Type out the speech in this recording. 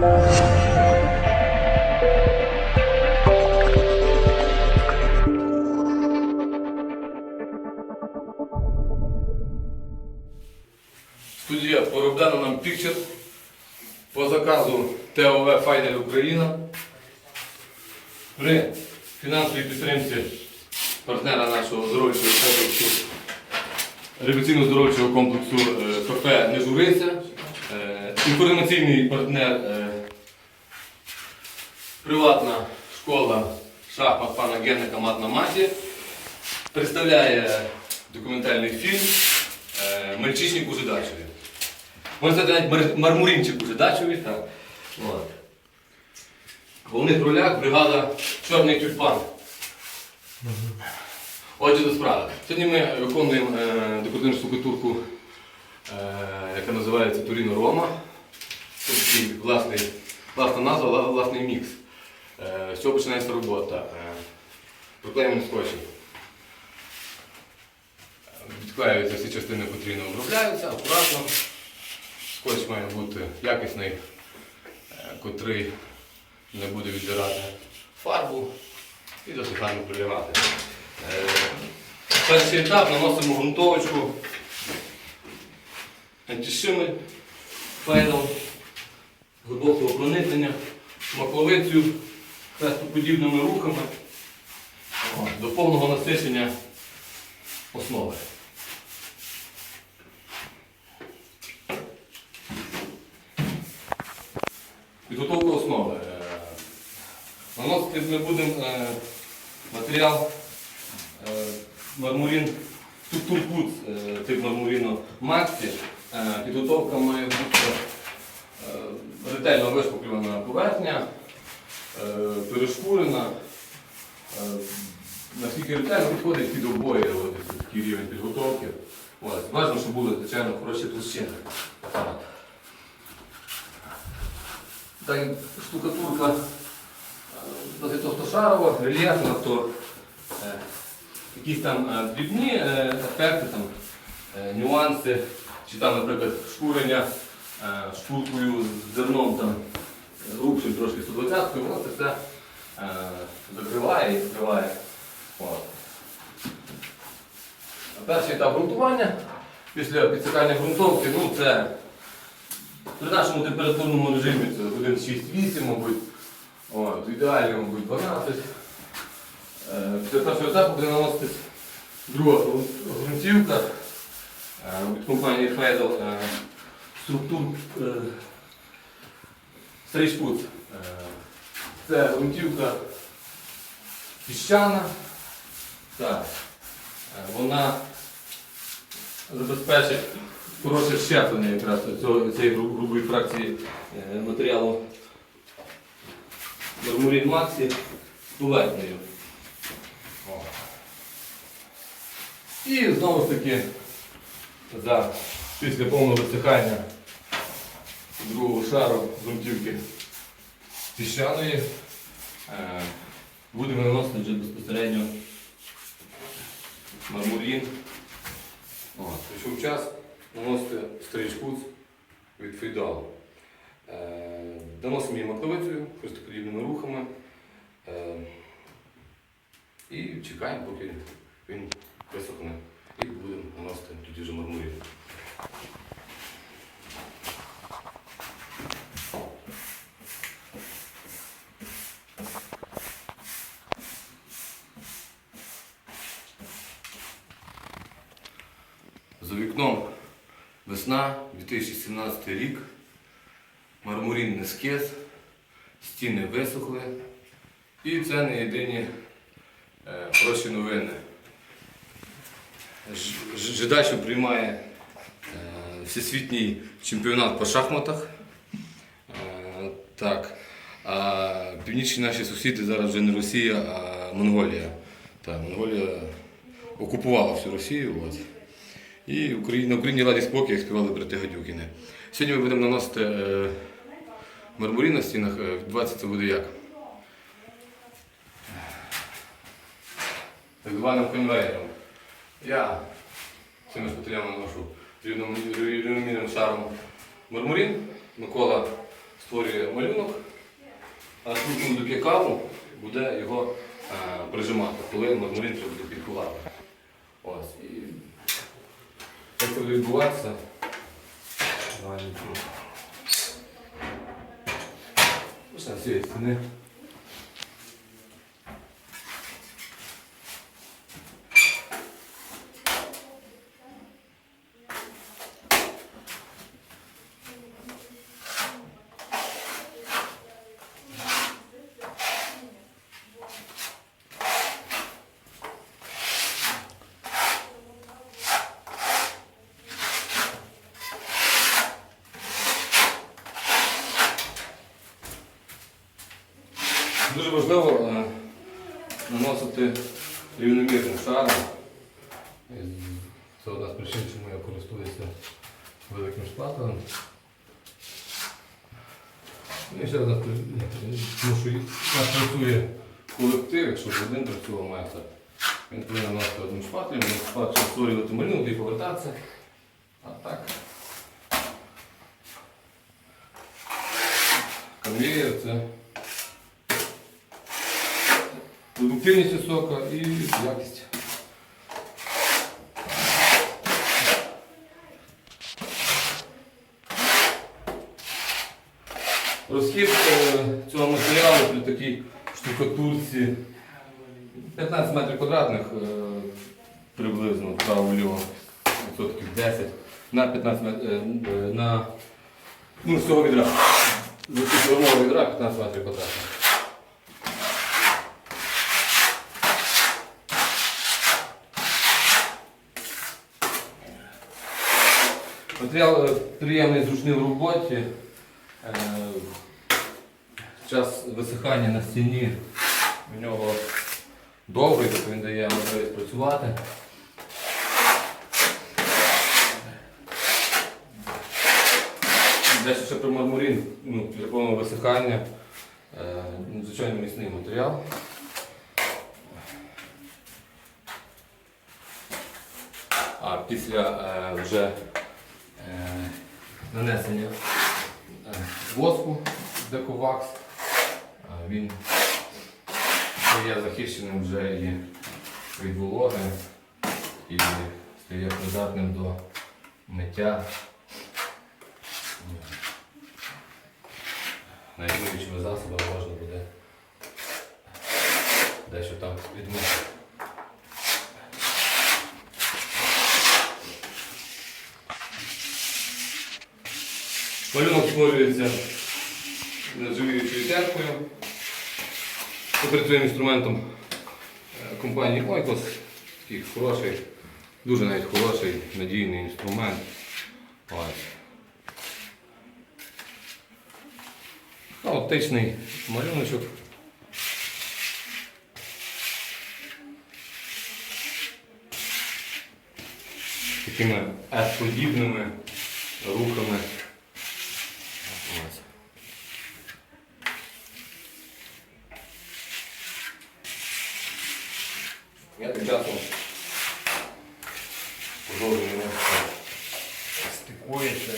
Студія Поробдана нам Picture по заказу ТОВ Файнер Україна при фінансовій підтримці партнера нашого здоров'ячого комплексу революційно-здоров'ячого комплексу КП Не журися, е, інформаційний партнер е, приватна школа шахмат пана Генника Мат на маті представляє документальний фільм е, Мальчишник у Жидачеві. Можна сказати навіть мар- мармурінчик у. Так. От. В головних ролях бригада Чорний тюльпан. Отже, до справи. Сьогодні ми виконуємо е, декоративну штукатурку, е, яка називається Туріно Рома. Це такий власний, власна назва, власний мікс. Е, з чого починається робота? Е, Проклеїмо скотчем. Відклеюються всі частини потрібно обробляються, акуратно. Скотч має бути якісний, е, котрий не буде віддирати фарбу і досить гарно прилягати. Перший етап наносимо ґрунтовочку антишимель фейлом глибокого проникнення, макловицею хрестоподібними рухами до повного насичення основи. Підготовка основи. Е, Наносити ми будемо е, матеріал е, мармурин е, тип мармуріну Максі. Е, Підготовка має бути ретельно вишпаклювана поверхня, перешкурена. Е, Наскільки ретельно підходить під обоє такий рівень підготовки. Важливо, щоб були, звичайно, хороші площини. Так штукатурка е, досить товстошарова, рельєфна, то е, якісь там е, дрібні е, ефекти, там, е, нюанси, чи там, наприклад, шкурення е, шкуркою з зерном там, трошки 120 воно це все е, закриває і скриває. От. Перший етап ґрунтування. Після підсихання ґрунтовки, ну це при нашому температурному режимі це годин 6-8, мабуть. От, ідеально, мабуть, 12. Е, Після першого етапу буде наноситись друга ґрунтівка е, від компанії Федел структур е, Стрейшпут. Це ґрунтівка піщана. Так. Е, Вона забезпечить хороше щеплення якраз цієї грубої фракції е, матеріалу Мармурін Максі поверхнею. І знову ж таки за, після повного висихання другого шару ґрунтівки піщаної е, будемо наносити вже безпосередньо мармурін. Прийшов час наносити стрічкут від фейдалу. Е, Наносимо її макловицею, хрестоподібними рухами. Е, і чекаємо, поки він висохне. І будемо наносити тоді вже мармурін. За вікном весна, 2017 рік, мармурін не скис, стіни висохли. І це не єдині е, хороші новини. Ж- Ж- Жидачів приймає е, всесвітній чемпіонат по шахматах. Е, так. А північні наші сусіди зараз вже не Росія, а Монголія. Так, Монголія окупувала всю Росію. От. І на Україні раді спокій, співали брати Гадюкіни. Сьогодні ми будемо наносити е, мармурі на стінах. Е, Відбуватися це буде як? Так званим конвейером. Я цими шпателями наношу рівномірним шаром мармурін. Микола створює малюнок, а штучному до каву буде його е, прижимати, коли мармурин треба буде підкувати. Як це буде відбуватися? Давай не чую. Ось е, наносити рівномірним шаром. Це одна з причин, чому я користуюся великим шпателем. Ну, І ще одна тому що нас працює колектив, якщо один працював майстер, він повинен наносити одним шпателем, він шпателем створювати малюнок і повертатися. А так. Конвейер це продуктивність висока і якість. Розхід е, цього матеріалу при такій штукатурці 15 метрів квадратних е, приблизно право-ліво, відсотків 10 на 15 метрів е, на ну, з цього відра. З відра 15 метрів квадратних. Матеріал е, приємний, зручний в роботі. Е, Час висихання на стіні в нього довгий, тобто він дає можливість працювати. Десь ще про мармурин, ну, для повного висихання. Е, Звичайно міцний матеріал. А після вже нанесення е, воску Дековакс, е, він стає захищеним вже і від вологи і стає придатним до миття навіть засобами можна буде дещо там відмити. Малюнок створюється нержавіючою теркою. Опрацюємо інструментом е, компанії Oikos. Такий хороший, дуже навіть хороший, надійний інструмент. Ось. Хаотичний малюночок. Такими S-подібними рухами. Ось. Я тим часом продовжую стикується